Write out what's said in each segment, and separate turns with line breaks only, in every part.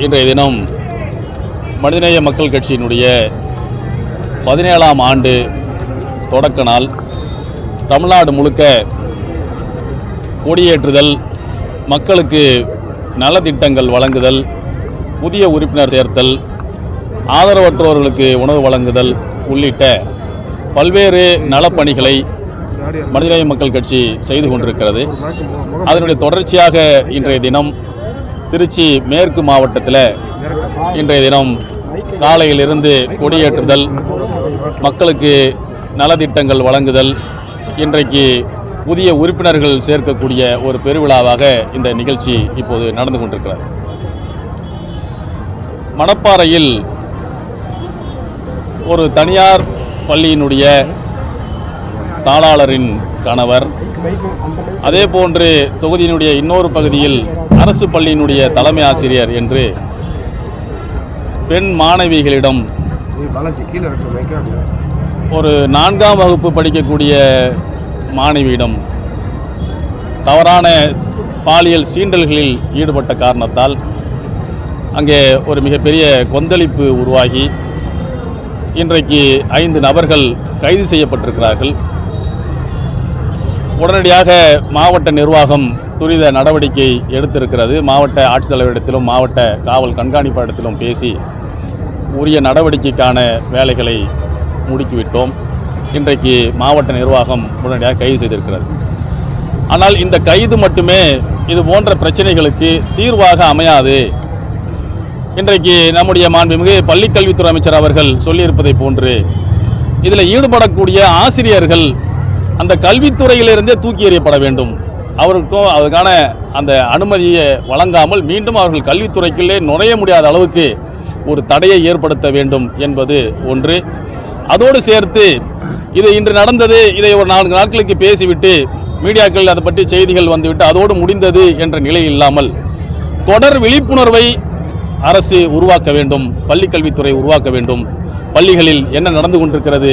இன்றைய தினம் மனிதநேய மக்கள் கட்சியினுடைய பதினேழாம் ஆண்டு தொடக்க நாள். தமிழ்நாடு முழுக்க கொடியேற்றுதல் மக்களுக்கு நலத்திட்டங்கள் வழங்குதல் புதிய உறுப்பினர் சேர்த்தல் ஆதரவற்றோர்களுக்கு உணவு வழங்குதல் உள்ளிட்ட பல்வேறு நலப்பணிகளை மனிதநேய மக்கள் கட்சி செய்து கொண்டிருக்கிறது. அதனுடைய தொடர்ச்சியாக இன்றைய தினம் திருச்சி மேற்கு மாவட்டத்தில் இன்றைய தினம் காலையிலிருந்து கொடியேற்றுதல் மக்களுக்கு நலத்திட்டங்கள் வழங்குதல் இன்றைக்கு புதிய உறுப்பினர்கள் சேர்க்கக்கூடிய ஒரு பெருவிழாவாக இந்த நிகழ்ச்சி இப்போது நடந்து கொண்டிருக்கிறது. மணப்பாறையில் ஒரு தனியார் பள்ளியினுடைய தாளாளரின் கணவர். அதே போன்று தொகுதியினுடைய இன்னொரு பகுதியில் அரசு பள்ளியினுடைய தலைமை ஆசிரியர் என்று பெண் மாணவிகளிடம் ஒரு நான்காம் வகுப்பு படிக்கக்கூடிய மாணவியிடம் தவறான பாலியல் சீண்டல்களில் ஈடுபட்ட காரணத்தால் அங்கே ஒரு மிகப்பெரிய கொந்தளிப்பு உருவாகி இன்றைக்கு ஐந்து நபர்கள் கைது செய்யப்பட்டிருக்கிறார்கள். உடனடியாக மாவட்ட நிர்வாகம் துரித நடவடிக்கை எடுத்திருக்கிறது. மாவட்ட ஆட்சித்தலைவரிடத்திலும் மாவட்ட காவல் கண்காணிப்பாளரிடத்திலும் பேசி உரிய நடவடிக்கைக்கான வேலைகளை முடுக்கிவிட்டோம். இன்றைக்கு மாவட்ட நிர்வாகம் உடனடியாக கைது செய்திருக்கிறது. ஆனால் இந்த கைது மட்டுமே இது போன்ற பிரச்சனைகளுக்கு தீர்வாக அமையாது. இன்றைக்கு நம்முடைய மாண்புமிகு பள்ளிக்கல்வித்துறை அமைச்சர் அவர்கள் சொல்லியிருப்பதை போன்று இதில் ஈடுபடக்கூடிய ஆசிரியர்கள் அந்த கல்வித்துறையிலிருந்தே தூக்கி எறியப்பட வேண்டும். அவருக்கும் அதுக்கான அந்த அனுமதியை வழங்காமல் மீண்டும் அவர்கள் கல்வித்துறைக்குள்ளே நுழைய முடியாத அளவுக்கு ஒரு தடையை ஏற்படுத்த வேண்டும் என்பது ஒன்று. அதோடு சேர்த்து இது இன்று நடந்தது இதை ஒரு நான்கு நாட்களுக்கு பேசிவிட்டு மீடியாக்கள் அதை பற்றி செய்திகள் வந்துவிட்டு அதோடு முடிந்தது என்ற நிலை இல்லாமல் தொடர் விழிப்புணர்வை அரசு உருவாக்க வேண்டும் பள்ளிக்கல்வித்துறை உருவாக்க வேண்டும். பள்ளிகளில் என்ன நடந்து கொண்டிருக்கிறது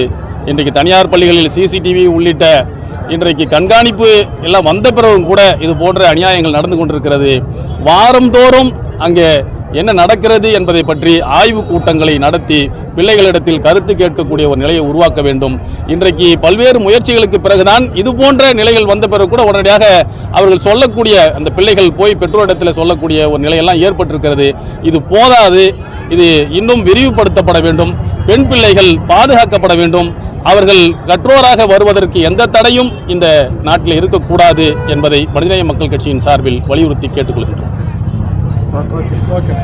இன்றைக்கு தனியார் பள்ளிகளில் சிசிடிவி உள்ளிட்ட இன்றைக்கு கண்காணிப்பு எல்லாம் வந்த பிறகும் கூட இது போன்ற அநியாயங்கள் நடந்து கொண்டிருக்கிறது. வாரந்தோறும் அங்கே என்ன நடக்கிறது என்பதை பற்றி ஆய்வுக் கூட்டங்களை நடத்தி பிள்ளைகளிடத்தில் கருத்து கேட்கக்கூடிய ஒரு நிலையை உருவாக்க வேண்டும். இன்றைக்கு பல்வேறு முயற்சிகளுக்கு பிறகுதான் இது போன்ற நிலைகள் வந்த பிறகு கூட உடனடியாக அவர்கள் சொல்லக்கூடிய அந்த பிள்ளைகள் போய் பெற்றோரிடத்தில் சொல்லக்கூடிய ஒரு நிலையெல்லாம் ஏற்பட்டிருக்கிறது. இது போதாது. இது இன்னும் விரிவுபடுத்தப்பட வேண்டும். பெண் பிள்ளைகள் பாதுகாக்கப்பட வேண்டும். அவர்கள் கற்றோராக வருவதற்கு எந்த தடையும் இந்த நாட்டில் இருக்கக்கூடாது என்பதை மனிதநேய மக்கள் கட்சியின் சார்பில் வலியுறுத்தி கேட்டுக்கொள்கின்றோம்.
Okay okay